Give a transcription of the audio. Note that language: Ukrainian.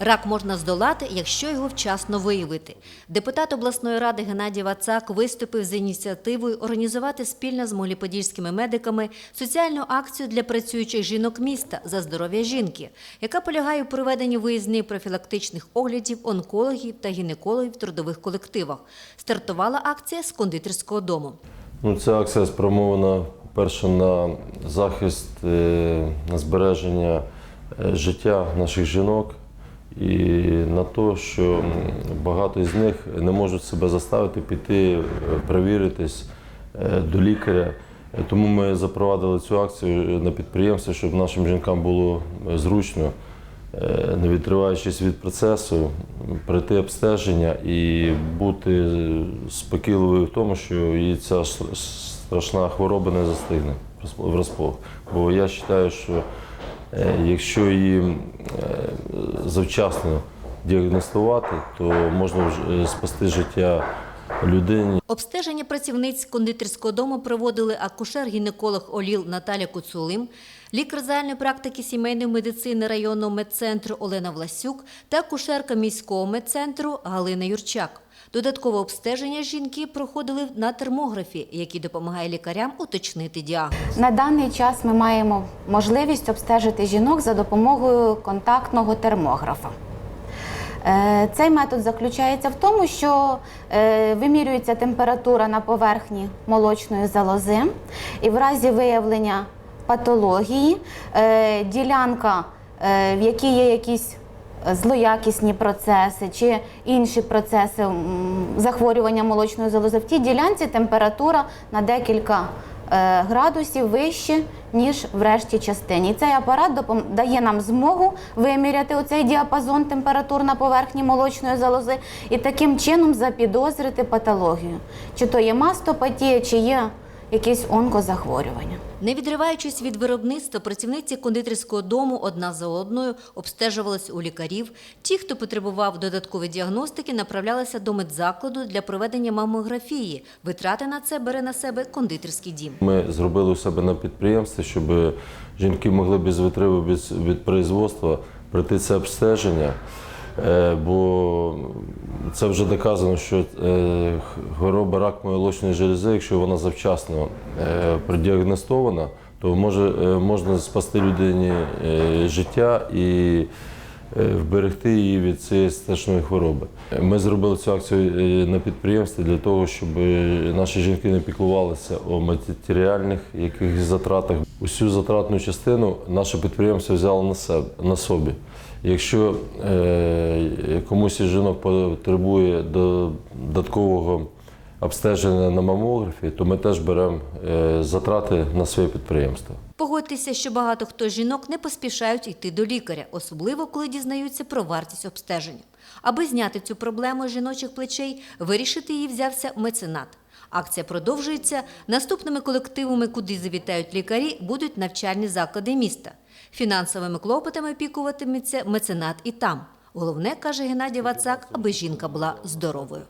Рак можна здолати, якщо його вчасно виявити. Депутат обласної ради Геннадій Вацак виступив з ініціативою організувати спільно з могиліподільськими медиками соціальну акцію для працюючих жінок міста за здоров'я жінки, яка полягає у проведенні виїзних профілактичних оглядів онкологів та гінекологів в трудових колективах. Стартувала акція з кондитерського дому. Ну, ця акція спрямована перше на захист, е, на збереження е, життя наших жінок і на те, що багато з них не можуть себе заставити піти е, перевіритись е, до лікаря. Тому ми запровадили цю акцію на підприємстві, щоб нашим жінкам було е, зручно, не відриваючись від процесу, пройти обстеження і бути спокійливою в тому, що її ця страшна хвороба не застигне врозполох. Бо я вважаю, що якщо її е, завчасно діагностувати, то можна е, спасти життя людині. Обстеження працівниць кондитерського дому проводили акушер-гінеколог Оліл Наталя Куцулим, лікар загальної практики сімейної медицини районного медцентру Олена Власюк та акушерка міського медцентру Галина Юрчак. Додаткове обстеження жінки проходили на термографі, який допомагає лікарям уточнити діагноз. На даний час ми маємо можливість обстежити жінок за допомогою контактного термографа. Е, Цей метод заключається в тому, що е, вимірюється температура на поверхні молочної залози, і в разі виявлення патології е, ділянка, в якій є якісь злоякісні процеси чи інші процеси захворювання молочної залози, в тій ділянці температура на декілька градусів вище, ніж в решті частині. І цей апарат дає нам змогу виміряти оцей діапазон температур на поверхні молочної залози і таким чином запідозрити патологію. Чи то є мастопатія, чи є якісь онкозахворювання. Не відриваючись від виробництва, працівниці кондитерського дому одна за одною обстежувалися у лікарів. Ті, хто потребував додаткової діагностики, направлялися до медзакладу для проведення мамографії. Витрати на це бере на себе кондитерський дім. Ми зробили у себе на підприємстві, щоб жінки могли без витриву без, від производства пройти це обстеження. Е, Бо це вже доказано, що е, хвороба рак молочної желези, якщо вона завчасно е, продіагностована, то може, можна спасти людині життя і вберегти її від цієї страшної хвороби. Ми зробили цю акцію на підприємстві для того, щоб наші жінки не піклувалися о матеріальних якихось затратах. Усю затратну частину наше підприємство взяло на себе на собі. Якщо е, комусь із жінок потребує додаткового обстеження на мамографі, то ми теж беремо е, затрати на своє підприємство. Погодьтеся, що багато хто з жінок не поспішають йти до лікаря, особливо коли дізнаються про вартість обстеження. Аби зняти цю проблему з жіночих плечей, вирішити її взявся меценат. Акція продовжується. Наступними колективами, куди завітають лікарі, будуть навчальні заклади міста. Фінансовими клопотами опікуватиметься меценат і там. Головне, каже Геннадій Вацак, аби жінка була здоровою.